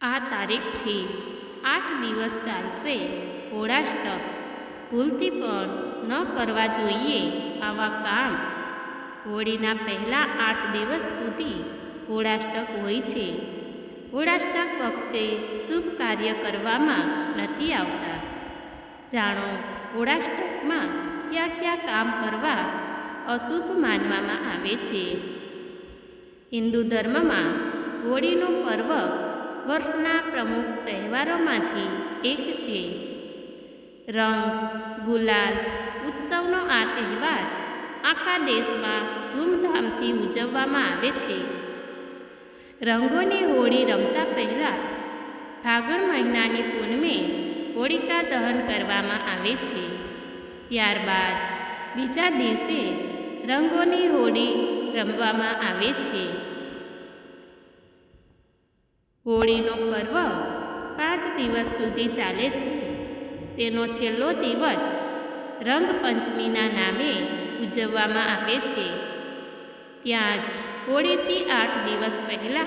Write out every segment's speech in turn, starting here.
આ તારીખથી આઠ દિવસ ચાલશે હોળાષ્ટક ભૂલથી પણ ન કરવા જોઈએ આવા કામ. હોળીના પહેલા આઠ દિવસ સુધી હોળાષ્ટક હોય છે. હોળાષ્ટક વખતે શુભ કાર્ય કરવામાં નથી આવતા. જાણો હોળાષ્ટકમાં કયા કયા કામ કરવા અશુભ માનવામાં આવે છે? હિન્દુ ધર્મમાં હોળીનું પર્વ વર્ષના પ્રમુખ તહેવારોમાંથી એક છે. રંગ, ગુલાલ ઉત્સવનો આ તહેવાર આખા દેશમાં ધૂમધામથી ઉજવવામાં આવે છે. રંગોની હોળી રમતા પહેલાં ફાગણ મહિનાની પૂનમે હોળિકા દહન કરવામાં આવે છે. ત્યારબાદ બીજા દિવસે રંગોની હોળી રમવામાં આવે છે. હોળીનો પર્વ પાંચ દિવસ સુધી ચાલે છે. તેનો છેલ્લો દિવસ રંગપંચમીના નામે ઉજવવામાં આવે છે. ત્યાં જ હોળીથી આઠ દિવસ પહેલાં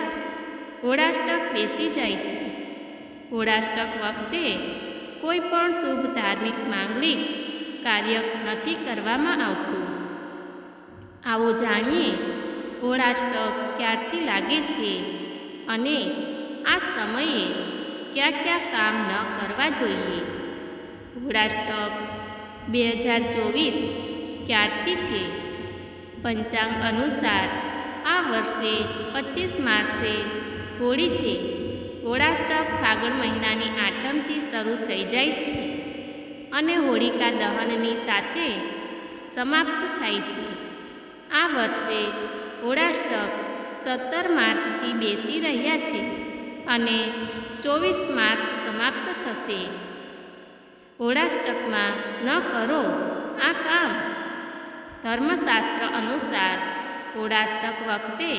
હોળાષ્ટક બેસી જાય છે. હોળાષ્ટક વખતે કોઈ પણ શુભ ધાર્મિક માંગલિક કાર્ય નથી કરવામાં આવતું. આવો જાણીએ હોળાષ્ટક ક્યારથી લાગે છે અને આ સમયે કયા કયા કામ ન કરવા જોઈએ? હોળાષ્ટક બે હજાર ચોવીસ ક્યારથી છે? પંચાંગ અનુસાર આ વર્ષે પચીસ માર્ચે હોળી છે. હોળાષ્ટક ફાગણ મહિનાની આઠમથી શરૂ થઈ જાય છે અને હોળિકા દહનની સાથે સમાપ્ત થાય છે. આ વર્ષે હોળાષ્ટક સત્તર માર્ચથી બેસી રહ્યા છે. અને ચોવીસ માર્ચ સમાપ્ત થશે. હોળાષ્ટકમાં ન કરો આ કામ. ધર્મશાસ્ત્ર અનુસાર હોળાષ્ટક વખતે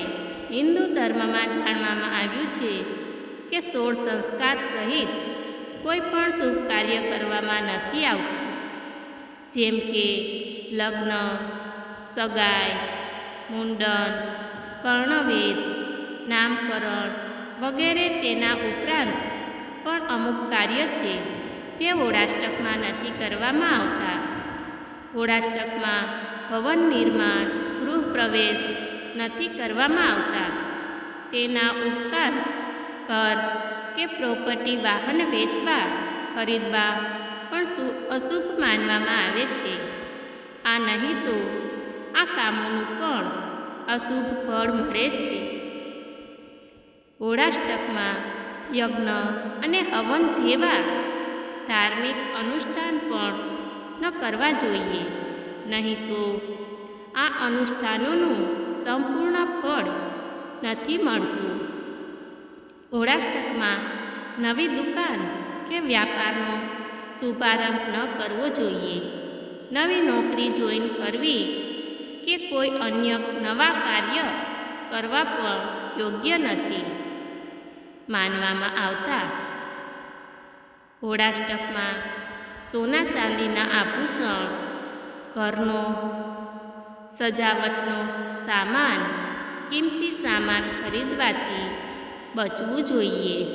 હિન્દુ ધર્મમાં જાણવામાં આવ્યું છે કે સોળ સંસ્કાર સહિત કોઈ પણ શુભ કાર્ય કરવામાં નથી આવતું. જેમ કે લગ્ન, સગાઈ, મુંડન, કર્ણવેદ, નામકરણ વગેરે તેના ઉપરાંત પણ અમુક કાર્ય છે જે હોળાષ્ટકમાં નથી કરવામાં આવતા. હોળાષ્ટકમાં ભવન નિર્માણ, ગૃહ પ્રવેશ નથી કરવામાં આવતા. તેના ઉપરાંત ઘર કે પ્રોપર્ટી વાહન વેચવા, ખરીદવા પણ અશુભ માનવામાં આવે છે. આ નહીં તો આ કામોનું પણ અશુભ ફળ મળે છે. હોળાષ્ટકમાં યજ્ઞ અને હવન જેવા ધાર્મિક અનુષ્ઠાન પણ ન કરવા જોઈએ. નહીં તો આ અનુષ્ઠાનોનું સંપૂર્ણ ફળ નથી મળતું. હોળાષ્ટકમાં નવી દુકાન કે વ્યાપારનો શુભારંભ ન કરવો જોઈએ. નવી નોકરી જોઈન કરવી કે કોઈ અન્ય નવા કાર્ય કરવા પણ યોગ્ય નથી. માનવામાં આવતા. હોળાષ્ટકમાં સોના ચાંદીના આભૂષણ ઘરનો, સજાવટનો સામાન, કિંમતી સામાન ખરીદવાથી બચવું જોઈએ.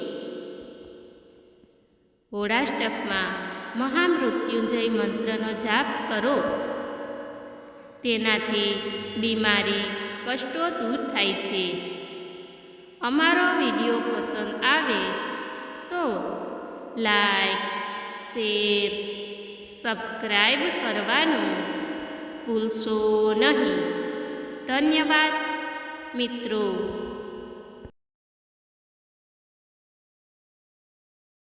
હોળાષ્ટકમાં મહામૃત્યુંજય મંત્રનો જાપ કરો. તેનાથી બીમારી, કષ્ટો દૂર થાય છે. અમારો વીડિયો પસંદ આવે તો લાઈક શેર સબસ્ક્રાઈબ કરવાનું ભૂલશો નહીં. ધન્યવાદ મિત્રો.